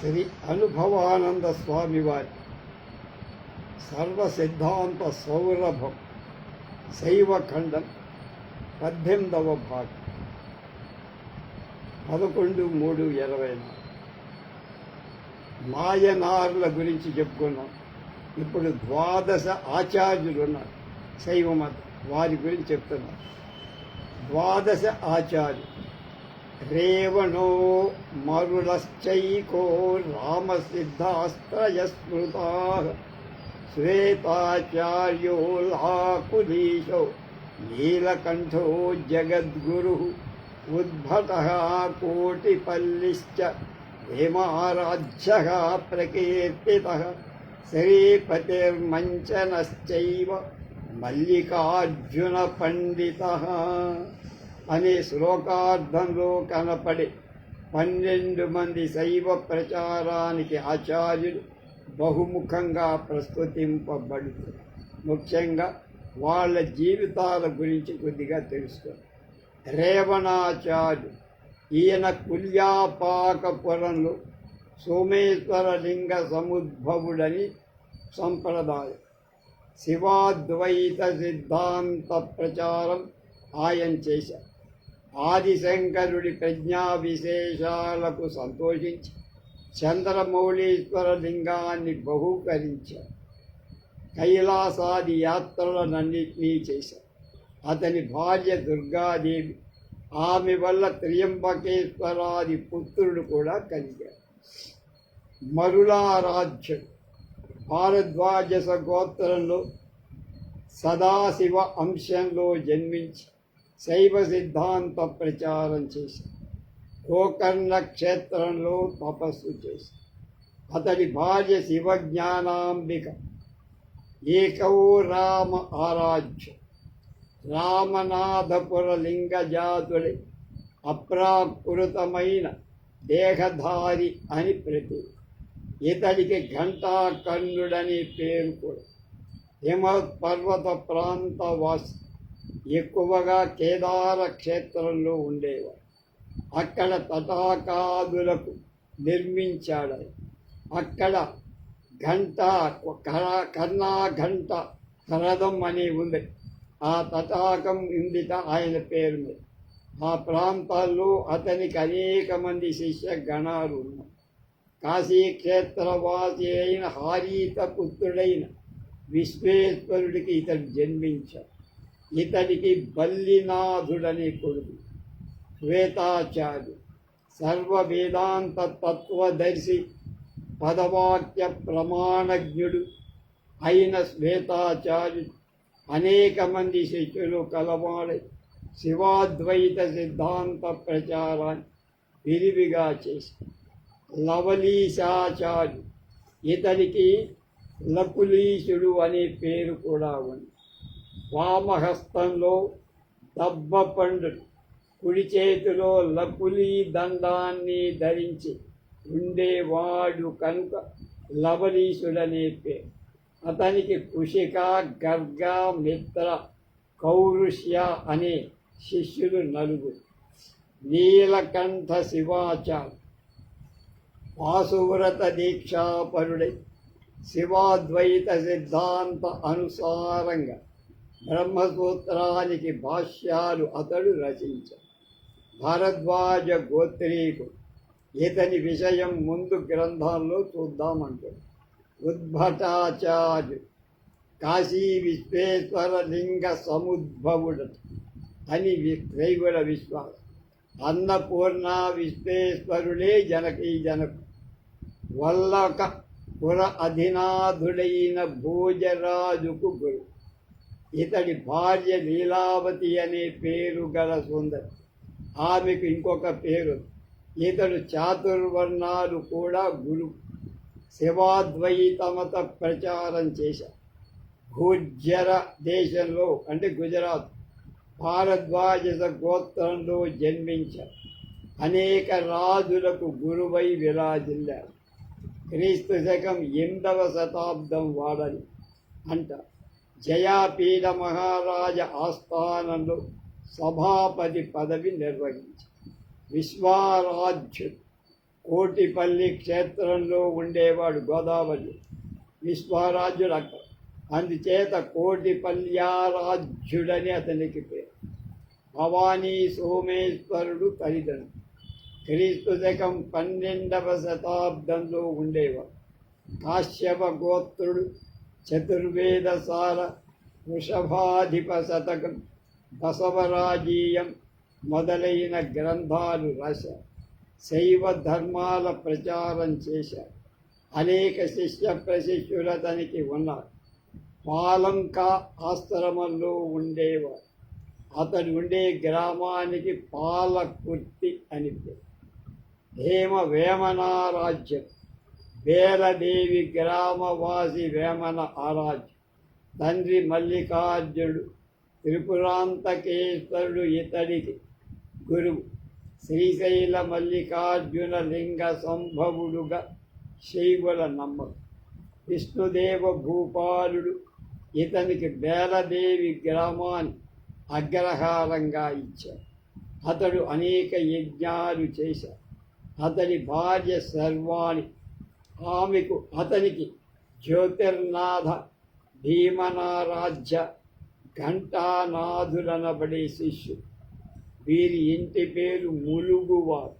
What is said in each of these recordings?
శ్రీ అనుభవానంద స్వామివారి సర్వ సిద్ధాంత సౌరభం శైవఖండం పద్దెనిమిదవ భాగం. పదకొండు మూడు ఇరవై నాలుగు. మాయనారుల గురించి చెప్పుకున్నాం. ఇప్పుడు ద్వాదశ ఆచార్యులు ఉన్నారు శైవ మతం వారి గురించి చెప్తున్నారు. ద్వాదశ ఆచార్యులు. రేవణో మరులశ్చైకో రామసిద్ధాస్త్రయస్మృతా. శ్వేతాచార్యో లాకులీశో నీలకంఠో జగద్గురు ఉద్భట కోటిపల్లిశ్చ హేమారాధ్య ప్రకీర్తిత. శ్రీపతిర్మంచనశ్చైవ మల్లికార్జున పండిత అనే శ్లోకార్థంలో కనపడే పన్నెండు మంది శైవ ప్రచారానికి ఆచార్యులు బహుముఖంగా ప్రస్తుతింపబడుతుంది ముఖ్యంగా వాళ్ళ జీవితాల గురించి కొద్దిగా తెలుసుకో. రేవణాచార్యుడు ఈయన కుల్యాపాకపురంలో సోమేశ్వర లింగ సముద్భవుడని సంప్రదాయం. శివాద్వైత సిద్ధాంత ప్రచారం ఆయన చేశారు. ఆదిశంకరుడి ప్రజ్ఞా విశేషాలకు సంతోషించి చంద్రమౌళీశ్వర లింగాన్ని బహూకరించారు కైలాసాది యాత్రలనన్నింటినీ చేశారు అతని భార్య దుర్గాదేవి ఆమె వల్ల త్రియంబకేశ్వరాది పుత్రుడు కూడా కలిగారు మరులారాధ్యుడు భారద్వాజస గోత్రంలో సదాశివ అంశంలో జన్మించి శైవ సిద్ధాంత ప్రచారం చేశారు గోకర్ణ క్షేత్రంలో తపస్సు చేశారు అతడి భార్య శివజ్ఞానాంబిక ఏకవో రామ ఆరాధ్య రామనాథపుర లింగజాతుడి అప్రాకృతమైన దేహధారి అని ప్రతి ఇతడికి ఘంటాకర్ణుడని పేరు కూడా హిమత్ పర్వత ప్రాంత వాసి ఎక్కువగా కేదార క్షేత్రంలో ఉండేవారు అక్కడ తటాకాదులకు నిర్మించాడు. అక్కడ ఘంట కర్ణా ఘంట రథం అని ఉంది. ఆ తటాకం ఇందిట ఆయన పేరు మీద. ఆ ప్రాంతాల్లో అతనికి అనేక మంది శిష్య గణాలు ఉన్నారు కాశీక్షేత్రవాసి అయిన హారీత పుత్రుడైన విశ్వేశ్వరుడికి ఇతడు జన్మించాడు. ఇతడికి బల్లినాథుడని కొడుకు శ్వేతాచార్యు సర్వ వేదాంత తత్వదర్శి పదవాక్య ప్రమాణజ్ఞుడు అయిన శ్వేతాచార్యుడు. అనేక మంది శిష్యులు కలవాడై శివాద్వైత సిద్ధాంత ప్రచారాన్ని విరివిగా చేసి లవలీశాచార్యు ఇతనికి లకులీశుడు అనే పేరు కూడా ఉంది. వామహస్తంలో దబ్బ పండు కుడి చేతిలో లకులీ దండాన్ని ధరించి ఉండేవాడు కనుక లవలీసుడనే పేరు అతనికి కుషిక గర్గ మిత్ర కౌరుష్య అనే శిష్యులు నలుగురు. నీలకంఠ శివాచార్య వాసువ్రత దీక్షాపరుడై శివాద్వైత సిద్ధాంత అనుసారంగా బ్రహ్మసూత్రానికి భాష్యాలు అతడు రచించాడు భరద్వాజ గోత్రీకుడు ఇతని విషయం ముందు గ్రంథాల్లో చూద్దామంటాడు ఉద్భటాచార్యు కాశీ విశ్వేశ్వర లింగ సముద్భవుడు అని దైవుల విశ్వాసం అన్నపూర్ణ విశ్వేశ్వరుడే జనకీ జనకు వల్లక పుర అధినాథుడైన భోజరాజుకు గురు ఇతడి భార్య లీలావతి అనే పేరు గల సుందరి. ఆమెకు ఇంకొక పేరు. ఇతడు చాతుర్వర్ణాలు కూడా గురు. శివాద్వైతమత ప్రచారం చేశారు గుజ్జర దేశంలో అంటే గుజరాత్ భారద్వాజ గోత్రంలో జన్మించారు అనేక రాజులకు గురువై విరాజిల్లారు క్రీస్తు శకం ఎనిమిదవ శతాబ్దం వాడని అంట జయాపీఠ మహారాజ ఆస్థానంలో సభాపతి పదవి నిర్వహించి విశ్వారాధ్యుడు కోటిపల్లి క్షేత్రంలో ఉండేవాడు గోదావరి విశ్వారాధ్యుడు అక్కడ. అందుచేత కోటిపల్యారాధ్యుడని అతనికి పేరు. భవానీ సోమేశ్వరుడు తల్లిదండ్రులు. క్రీస్తు శకం పన్నెండవ శతాబ్దంలో ఉండేవాడు. కాశ్యప గోత్రుడు చతుర్వేదసార వృషభాధిప శతకం బసవరాజీయం మొదలైన గ్రంథాలు రాశారు శైవ ధర్మాల ప్రచారం చేశారు అనేక శిష్య ప్రశిష్యులతనికి ఉన్నారు పాలంక ఆశ్రమంలో ఉండేవారు అతడు ఉండే గ్రామానికి పాలకుర్తి అని పేరు. హేమ వేమనారాజ్యం. వేలదేవి గ్రామవాసి వేమన ఆరాధ్య తండ్రి మల్లికార్జునుడు త్రిపురాంతకేశ్వరుడు ఇతడికి గురువు. శ్రీశైల మల్లికార్జున లింగ సంభవుడుగా శైవుల నమ్మకం. విష్ణుదేవ భూపాలుడు ఇతనికి బేలదేవి గ్రామాన్ని అగ్రహారంగా ఇచ్చాడు. అతడు అనేక యజ్ఞాలు చేశాడు. అతడి భార్య సర్వాణి ఆమెకు అతనికి జ్యోతిర్నాథ భీమనారాజ్య ఘంటానాథులనబడే శిష్యుడు. వీరి ఇంటి పేరు ములుగువారు.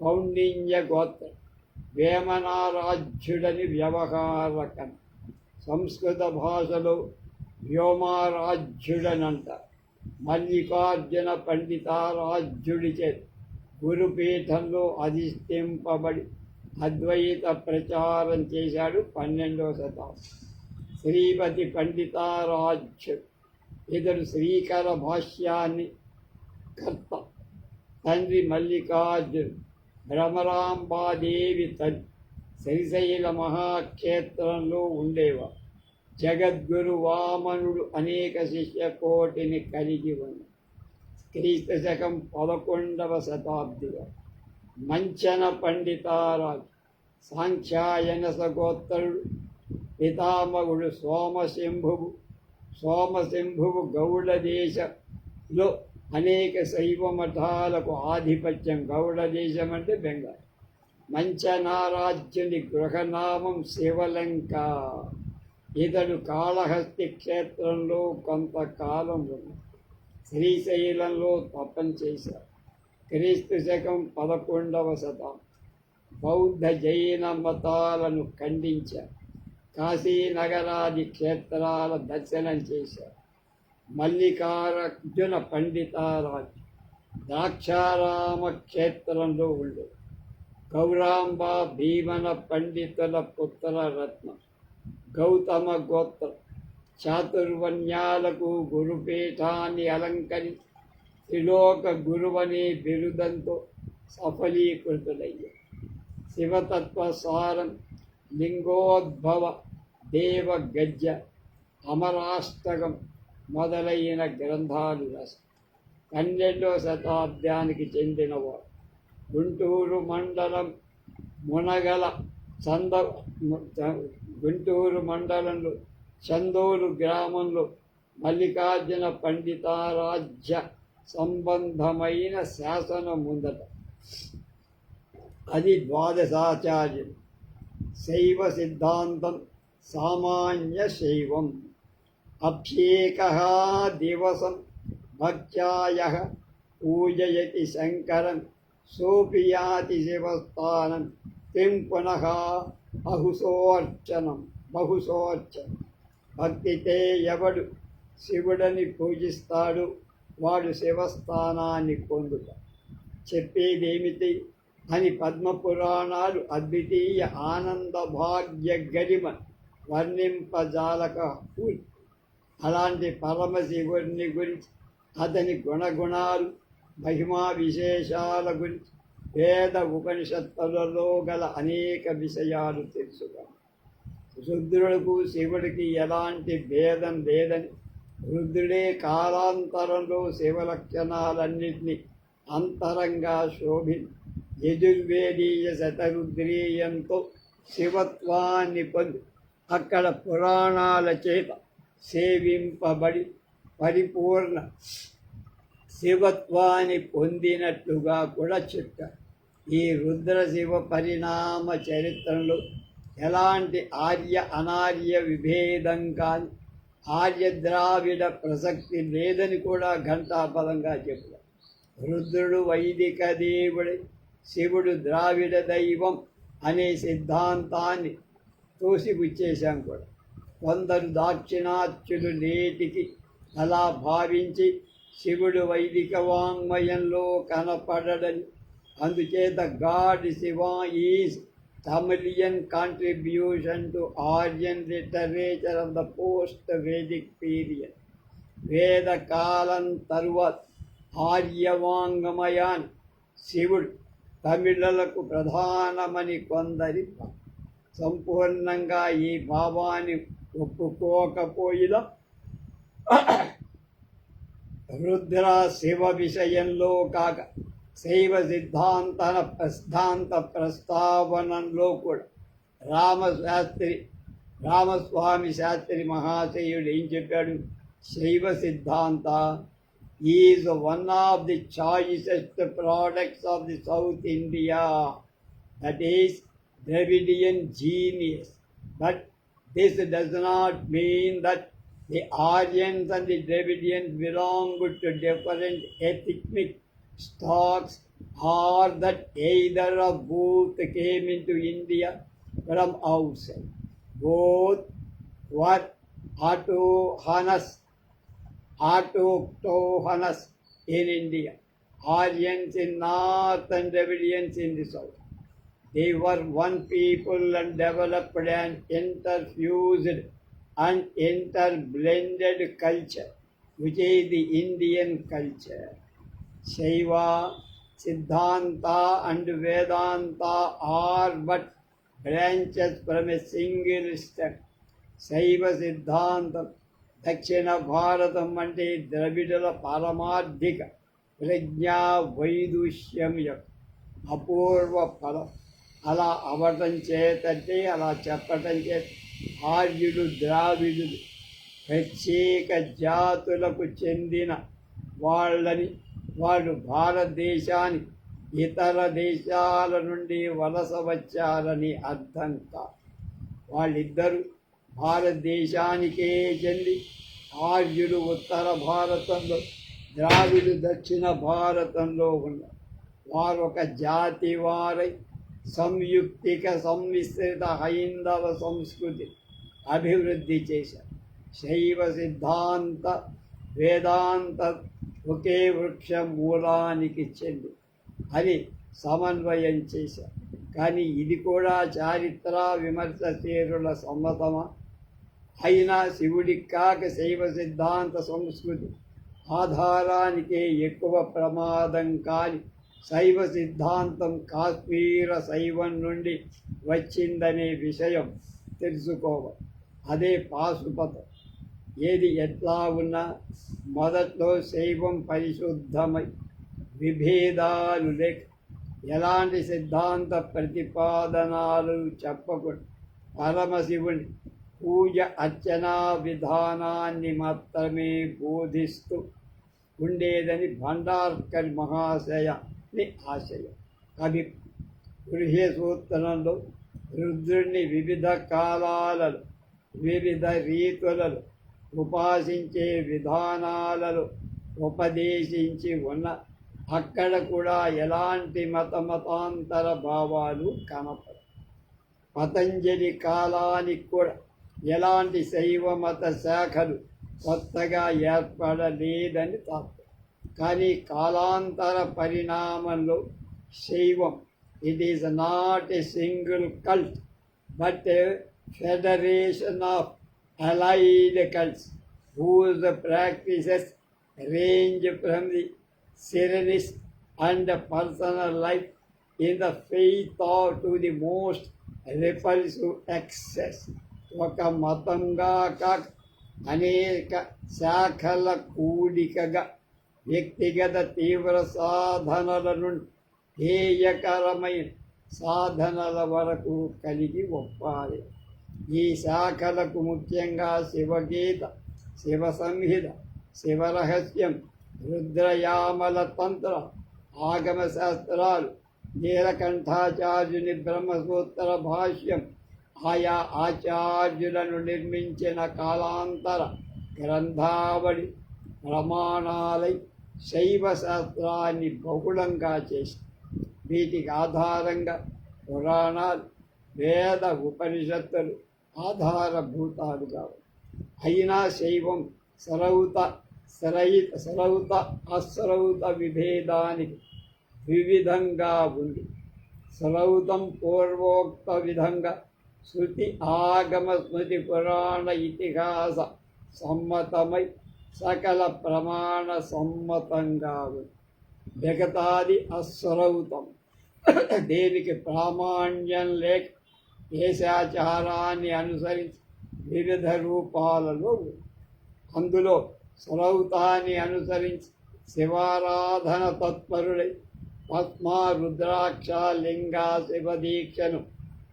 కౌండిన్య గోత్ర. వేమనారాజ్యుడని వ్యవహారకం. సంస్కృత భాషలో వ్యోమారాజ్యుడనంట మల్లికార్జున పండితారాజ్యుడిచే గురుపీఠంలో అధిష్ఠింపబడి అద్వైత ప్రచారం చేశాడు పన్నెండవ శతాబ్దం. శ్రీపతి పండితారాజ్ ఇతడు శ్రీకర భాష్యాన్ని కర్త. తండ్రి మల్లికార్జున్ భ్రమరాంబాదేవి తన్ శ్రీశైల మహాక్షేత్రంలో ఉండేవారు. జగద్గురు వామనుడు అనేక శిష్య కోటిని కలిగి ఉంది క్రీస్తు శకం పదకొండవ శతాబ్దిగా మంచన పండితారాజు సాంఖ్యాయన సగోత్తరుడు పితామగుడు సోమశంభువు సోమశంభువు గౌడదేశంలో అనేక శైవ మఠాలకు ఆధిపత్యం గౌడదేశం అంటే బెంగాల్. మంచనారాజ్యుని గృహనామం శివలంక. ఇతడు కాళహస్తి క్షేత్రంలో కొంతకాలం శ్రీశైలంలో తపం చేశారు క్రీస్తు శకం పదకొండవ శతం. బౌద్ధ జైన మతాలను ఖండించారు కాశీ నగరాది క్షేత్రాల దర్శనం చేశారు మల్లికార్జున పండితారాజు ద్రాక్షారామ క్షేత్రంలో ఉండు. గౌరాంబ భీమన పండితుల పుత్ర రత్నం గౌతమ గోత్ర చాతుర్వన్యాలకు గురుపీఠాన్ని అలంకరించి త్రిలోక గురువనే బిరుదంతో సఫలీకృతులయ్యారు శివతత్వ సారం లింగోద్భవ దేవ గజ్జ అమరాష్టకం మొదలైన గ్రంథాలు రాశారు పన్నెండవ శతాబ్దానికి చెందినవాడు. గుంటూరు మండలం మునగల చంద గుంటూరు మండలంలో చందూరు గ్రామంలో మల్లికార్జున పండితారాజ్య సంబంధమైన శాసనం ఉందట అది ద్వాదశాచార్యం శైవ సిద్ధాంతం సామాన్య శైవం. అభ్యేక దివసం భక్త్యాయ పూజయతి శంకరం సోపియాతి శివస్థానం కిం పునః బహుశోర్చనం బహుశోర్చనం. భక్తితే ఎవడు శివుడని పూజిస్తాడు? వాడు శివస్థానాన్ని పొందుట. చెప్పేదేమిటి? అని పద్మపురాణాలు అద్వితీయ ఆనంద భాగ్య గరిమ వర్ణింపజాలక అలాంటి పరమశివుడిని గురించి అతని గుణగుణాలు మహిమా విశేషాల గురించి వేద ఉపనిషత్తులలో గల అనేక విషయాలు తెలుసుగా రుద్రులకు శివుడికి ఎలాంటి భేదం లేదని రుద్రుడే కాలాంతరంలో శివలక్షణాలన్నింటినీ అంతరంగా శోభి యజుర్వేదీయ శతరుద్రీయంతో శివత్వాన్ని పొంది అక్కడ పురాణాల చేత సేవింపబడి పరిపూర్ణ శివత్వాన్ని పొందినట్లుగా కూడా చెప్పారు. ఈ రుద్ర శివ పరిణామ చరిత్రలో ఎలాంటి ఆర్య అనార్య విభేదం కానీ ఆర్య ద్రావిడ ప్రసక్తి లేదని కూడా ఘంటాపదంగా చెప్పారు. రుద్రుడు వైదిక దేవుడి శివుడు ద్రావిడ దైవం అనే సిద్ధాంతాన్ని తోసిపుచ్చేశాం కూడా. కొందరు దాక్షిణాత్యులు నేటికి అలా భావించి శివుడు వైదిక వాంగ్మయంలో కనపడడని అందుచేత god Shiva is Tamilian contribution to Aryan literature of the post-Vedic period. వేద కాలం తరువాత ఆర్యవాంగమయాన్ శివుడు తమిళలకు ప్రధానమని కొందరి సంపూర్ణంగా ఈ భావాన్ని ఒప్పుకోకపోయినా రుద్ర శివ విషయంలో కాక శైవ సిద్ధాంత సిద్ధాంత ప్రస్తావనలో కూడా రామశాస్త్రి రామస్వామి శాస్త్రి మహాశయుడు ఏం చెప్పాడు? Shaiva Siddhanta is one of the choicest products of the south India. That is Dravidian genius. But this does not mean that the Aryans and the Dravidians belong to different ethnic stocks or that either of both came into India from outside. Both were autochthonous, autochthonous in India. Aryans in north and Dravidians in the south. They were one people and developed an interfused and interblended culture, which is the Indian culture. Shaiva Siddhanta and Vedanta are but branches from a single stem. శైవ సిద్ధాంతం దక్షిణ భారతం వంటి ద్రవిడల పారమార్థిక ప్రజ్ఞా వైదుష్యం యొక్క అపూర్వ ఫలం అలా అవటం చేతంటే అలా చెప్పటం చేత ఆర్యుడు ద్రావిడులు ప్రత్యేక జాతులకు చెందిన వాళ్ళని వాళ్ళు భారతదేశానికి ఇతర దేశాల నుండి వలస వచ్చారని అర్థం కాదు వాళ్ళిద్దరూ భారతదేశానికే చెంది ఆర్యుడు ఉత్తర భారతంలో ద్రావిడు దక్షిణ భారతంలో ఉన్నారు. వారు ఒక జాతి వారై సంయుక్తిక సంమిశ్రిత హైందవ సంస్కృతి అభివృద్ధి చేశారు. శైవ సిద్ధాంత వేదాంత ఒకే వృక్ష మూలానికి చెంది. అని సమన్వయం చేశారు. కానీ ఇది కూడా చారిత్ర విమర్శశీరుల సమ్మతమా? అయినా శివుడి కాక శైవ సిద్ధాంత సంస్కృతి ఆధారానికే ఎక్కువ ప్రమాదం కాని శైవ సిద్ధాంతం కాశ్మీర శైవం నుండి వచ్చిందనే విషయం తెలుసుకోవాలి. అదే పాశుపతం. ఏది ఎట్లా ఉన్నా మొదట్లో శైవం పరిశుద్ధమై విభేదాలు లేక ఎలాంటి సిద్ధాంత ప్రతిపాదనాలు చెప్పకుండా పరమశివుని పూజ అర్చనా విధానాన్ని మాత్రమే బోధిస్తూ ఉండేదని భండార్కర్ మహాశయని ఆశయం. కవి గృహ్య సూత్రంలో రుద్రుణ్ణి వివిధ కాలాలలో వివిధ రీతులలో ఉపాసించే విధానాలలో ఉపదేశించి ఉన్న అక్కడ కూడా ఎలాంటి మత మతాంతర భావాలు కనపడ పతంజలి కాలానికి కూడా ఎలాంటి శైవ మత శాఖలు కొత్తగా ఏర్పడలేదని తాత్పర్యం. కానీ కాలాంతర పరిణామంలో Shaivam it is not a single cult but federation of allied cults whose practices range from the serenist and personal life in the faith of to the most repulsive excess. ఒక మతంగా కాక అనేక శాఖల కూడికగా వ్యక్తిగత తీవ్ర సాధనల నుండి హేయకరమైన సాధనల వరకు కలిగి ఒప్పాలి ఈ శాఖలకు ముఖ్యంగా శివగీత శివ సంహిత శివరహస్యం రుద్రయామల తంత్ర ఆగమ శాస్త్రాలు నీలకంఠాచార్యుని బ్రహ్మసూత్ర భాష్యం ఆయా ఆచార్యులను నిర్మించిన కాలాంతర గ్రంథావళి ప్రమాణాలై శైవ శాస్త్రాన్ని బహుళంగా చేసి వీటికి ఆధారంగా పురాణాలు వేద ఉపనిషత్తులు ఆధారభూతాలుగా అయినా శైవం సరౌత సరయిత సరౌత అసరౌత విభేదానికి వివిధంగా ఉంది. సరౌతం పూర్వోక్త విధంగా శృతి ఆగమ స్మృతి పురాణ ఇతిహాస సమ్మతమై సకల ప్రమాణ సమ్మతంగా ఉంది. జగతాది అస్వరౌతం దేనికి ప్రామాణ్యం లేక దేశాచారాన్ని అనుసరించి వివిధ రూపాలలో అందులో స్వరౌతాన్ని అనుసరించి శివారాధన తత్పరుడై పద్మా రుద్రాక్ష లింగ శివదీక్షను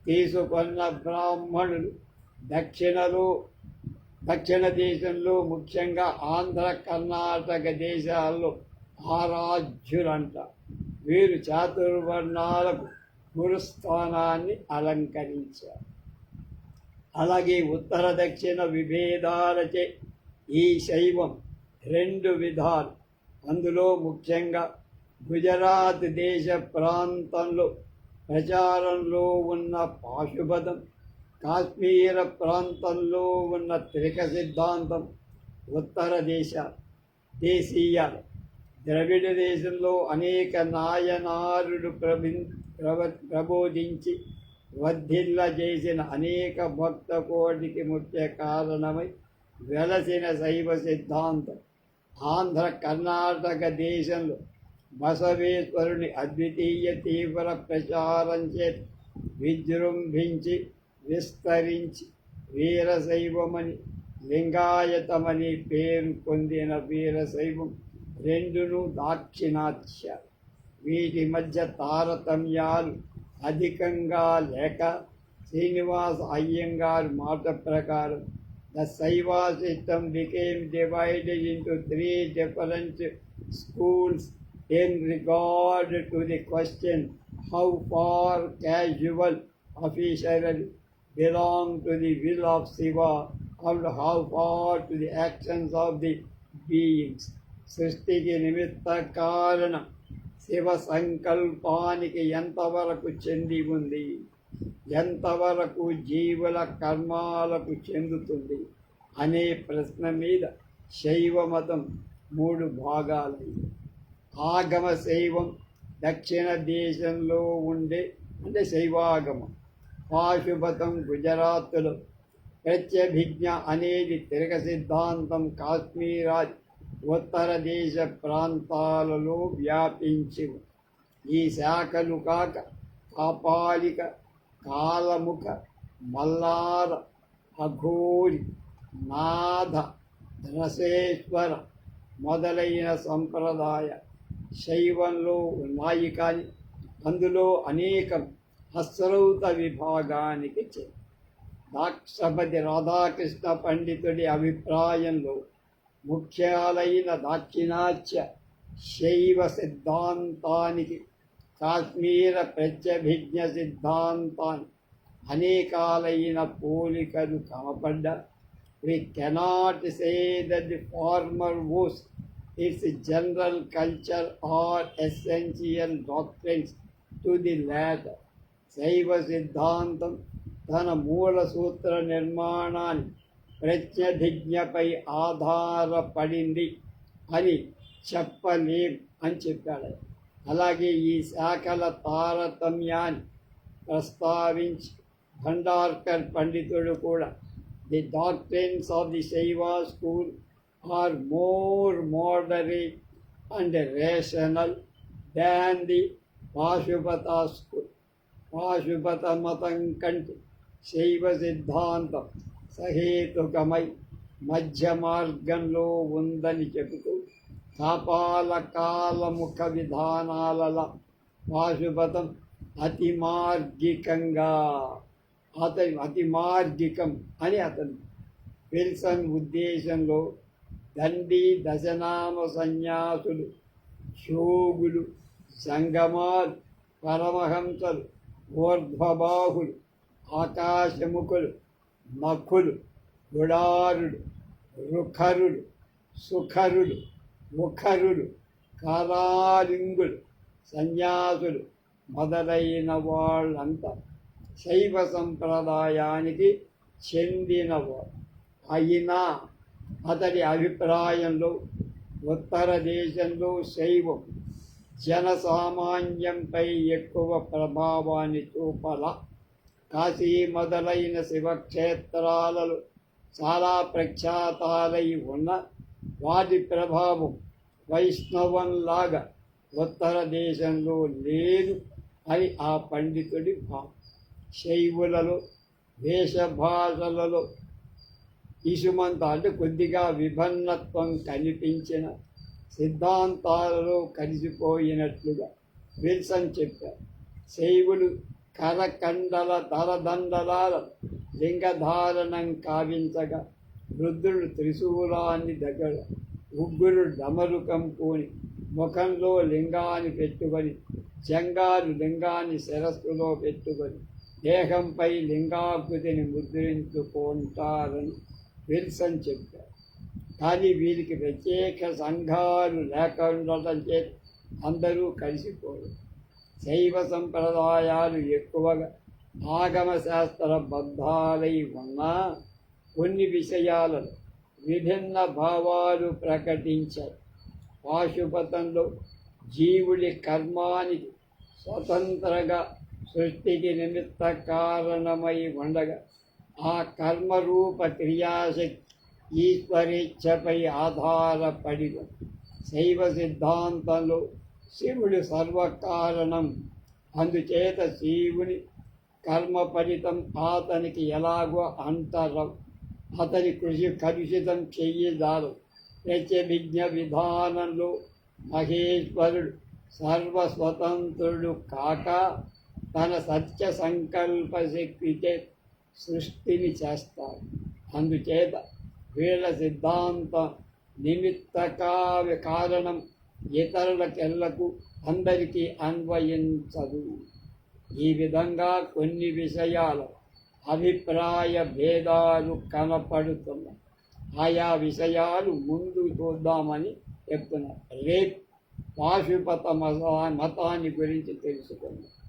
తీసుకున్న బ్రాహ్మణులు దక్షిణలో దక్షిణ దేశంలో ముఖ్యంగా ఆంధ్ర కర్ణాటక దేశాల్లో ఆరాధ్యులంట. వీరు చాతుర్వర్ణాలకు గురుస్థానాన్ని అలంకరించారు. అలాగే ఉత్తర దక్షిణ విభేదాలచే ఈ శైవం రెండు విధాలు. అందులో ముఖ్యంగా గుజరాత్ దేశ ప్రాంతంలో ప్రచారంలో ఉన్న పాశుపదం కాశ్మీర ప్రాంతంలో ఉన్న త్రిక సిద్ధాంతం ఉత్తర దేశ దేశీయాలు ద్రవిడ దేశంలో అనేక నాయనారుడు ప్రబి ప్రవ ప్రబోధించి వర్ధిల్ల చేసిన అనేక భక్త కోటికి ముఖ్య కారణమై వెలసిన శైవ సిద్ధాంతం. ఆంధ్ర కర్ణాటక దేశంలో బసవేశ్వరుని అద్వితీయ తీవ్ర ప్రచారం చేతి విజృంభించి విస్తరించి వీరశైవమని లింగాయతమని పేరు పొందిన వీరశైవం రెండును దాక్షిణాత్య. వీటి మధ్య తారతమ్యాలు అధికంగా లేక శ్రీనివాస అయ్యంగార్ మాట ప్రకారం the Shaiva system became divided into three different schools in regard to the question how far casual officially belong to the will of Shiva and how far to the actions of the beings. సృష్టికి నిమిత్త కారణం శివ సంకల్పానికి ఎంతవరకు చెంది ఉంది? ఎంతవరకు జీవుల కర్మాలకు చెందుతుంది? అనే ప్రశ్న మీద శైవ మతం మూడు భాగాలు. ఆగమ శైవం దక్షిణ దేశంలో ఉండే అంటే శైవాగమం పాశుపతం గుజరాత్లో ప్రత్యభిజ్ఞ అనేది తిరగ సిద్ధాంతం కాశ్మీరాజ్ ఉత్తర దేశ ప్రాంతాలలో వ్యాపించి ఈ శాఖలు కాక కాపాలిక కాలముఖ మల్లార అఘోరి నాథ ధనసేశ్వర మొదలైన సంప్రదాయ శైవంలో ఉన్నాయి కానీ అందులో అనేకం హస్రౌత విభాగానికి చెంది దాక్షపతి రాధాకృష్ణ పండితుడి అభిప్రాయంలో ముఖ్యాలైన దాక్షిణాత్య శైవ సిద్ధాంతానికి కాశ్మీర ప్రత్యభిజ్ఞ సిద్ధాంతాన్ని అనేకాలైన పోలికలు కనపడ్డ we cannot say that the former owes its general culture or essential doctrines to the latter Shaiva సిద్ధాంతం తన మూల సూత్ర నిర్మాణాన్ని ప్రత్యభిజ్ఞపై ఆధారపడింది అని చెప్పలేం అని చెప్పాడు. అలాగే ఈ శాఖల తారతమ్యాన్ని ప్రస్తావించి భండార్కర్ పండితుడు కూడా the doctrines of the Shaiva school are more moderate and rational than the Pashupata school Pashupata మతం కంటే శైవ సిద్ధాంతం సహేతుకమై మధ్య మార్గంలో ఉందని చెబుతూ కాపాల కాలముఖ విధానాల పాశుపతం అతి మార్గికంగా అతని అతి మార్గికం అని అతను విల్సన్ ఉద్దేశంలో దండి దశనామ సన్యాసులు శోగులు సంగమాలు పరమహంసలు ఊర్ధ్వబాహులు ఆకాశముఖులు మఖులు గుడారుడు రుఖరుడు సుఖరుడు ముఖరుడు కారాలింగులు సన్యాసులు మొదలైన వాళ్ళంతా శైవ సంప్రదాయానికి చెందినవాడు అయినా అతడి అభిప్రాయంలో ఉత్తర దేశంలో శైవం జనసామాన్యంపై ఎక్కువ ప్రభావాన్ని చూపల. కాశీ మొదలైన శివక్షేత్రాలలో చాలా ప్రఖ్యాతాలై ఉన్న వాటి ప్రభావం వైష్ణవంలాగా ఉత్తర దేశంలో లేదు అని ఆ పండితుడి భావం. శైవులలో వేషభాషలలో ఇసుమంత అంటే కొద్దిగా విభిన్నత్వం కనిపించిన సిద్ధాంతాలలో కలిసిపోయినట్లుగా విల్సన్ చెప్పారు. శైవులు కరకండల తరదండలాల లింగధారణం కావించగా వృద్ధుడు త్రిశూలాన్ని దగ్గర ఉగ్గురు డమరుకం పూని ముఖంలో లింగాన్ని పెట్టుకొని చెంగారు లింగాన్ని శిరస్సులో పెట్టుకొని దేహంపై లింగాకృతిని ముద్రించుకుంటారని విల్సన్ చెప్పారు. కానీ వీరికి ప్రత్యేక సంఘాలు లేకుండటం చేత అందరూ కలిసిపోరు. శైవ సంప్రదాయాలు ఎక్కువగా ఆగమ శాస్త్ర బద్ధాలై ఉన్నా కొన్ని విషయాలను విభిన్న భావాలు ప్రకటించారు పాశుపతంలో జీవుడి కర్మానికి స్వతంత్రగా సృష్టికి నిమిత్త కారణమై ఉండగా ఆ కర్మరూప క్రియాశక్తి ఈశ్వరేచ్ఛపై ఆధారపడి శైవ సిద్ధాంతంలో శివుడు సర్వకారణం. అందుచేత శివుని కర్మ ఫలితం అతనికి ఎలాగో అంతరం. అతని కృషి కలుషితం చెయ్యదారు ప్రత్యభిజ్ఞ విధానంలో మహేశ్వరుడు సర్వస్వతంత్రుడు కాక తన సత్య సంకల్ప శక్తిచే సృష్టిని చేస్తాడు. అందుచేత వీళ్ళ సిద్ధాంతం నిమిత్త కావ్య కారణం ఇతరులకెళ్ళకు అందరికీ అన్వయించదు. ఈ విధంగా కొన్ని విషయాలు అభిప్రాయ భేదాలు కనపడుతున్నాయి. ఆయా విషయాలు ముందు చూద్దామని చెప్తున్నారు రేపు పాశుపత మతాన్ని గురించి తెలుసుకుందాం.